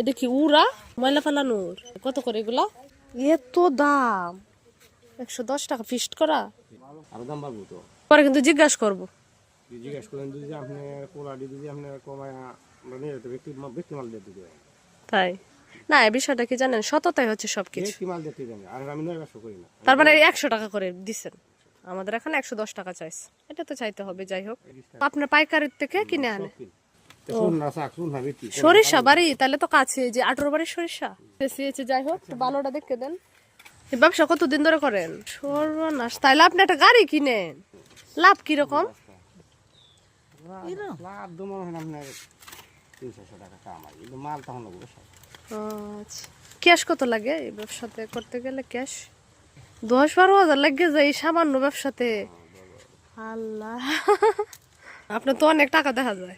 এটা কি উড়া? ময়লা ফেলানোর কত করে এগুলা? এত দাম। একশো দশ টাকা ফিস্ট করা? আরও দাম বাড়বো তো। পরে কিন্তু জিজ্ঞাসা করব। জিজ্ঞেস করেন যদি আপনি কোলাডি যদি আপনি কমায় আমরা নিয়ে যেতে ব্যক্তি ব্যক্তি মাল দিয়ে দিতে তাই? না এই বিষয়টা কি জানেন? সততাই হচ্ছে সবকিছু। ব্যক্তি মাল দিতে দেন আর আমি নয় ব্যবসা করি না। তার মানে একশো টাকা করে দিচ্ছেন আমাদের এখানে একশো দশ টাকা চাইছে। এটা তো চাইতে হবে যাই হোক। আপনার পাইকারির থেকে কিনে আনে। সরিষা বাড়ি তাহলে তো কাছে যে আটোর বাড়ির সরিষা। বেশিয়েছে যাই হোক একটু ভালোটা দেখে দেন। ব্যবসা কতদিন ধরে করেন? সর্বনাশ। তাহলে আপনি একটা গাড়ি কিনেন। লাভ কীরকম? হয় আচ্ছা। ক্যাশ কত লাগে এই ব্যবসাতে? করতে গেলে ক্যাশ? দশ বারো হাজার লাগে যায় এই সামান্য ব্যবসাতে। আল্লাহ। আপনার তো অনেক টাকা দেখা যায়।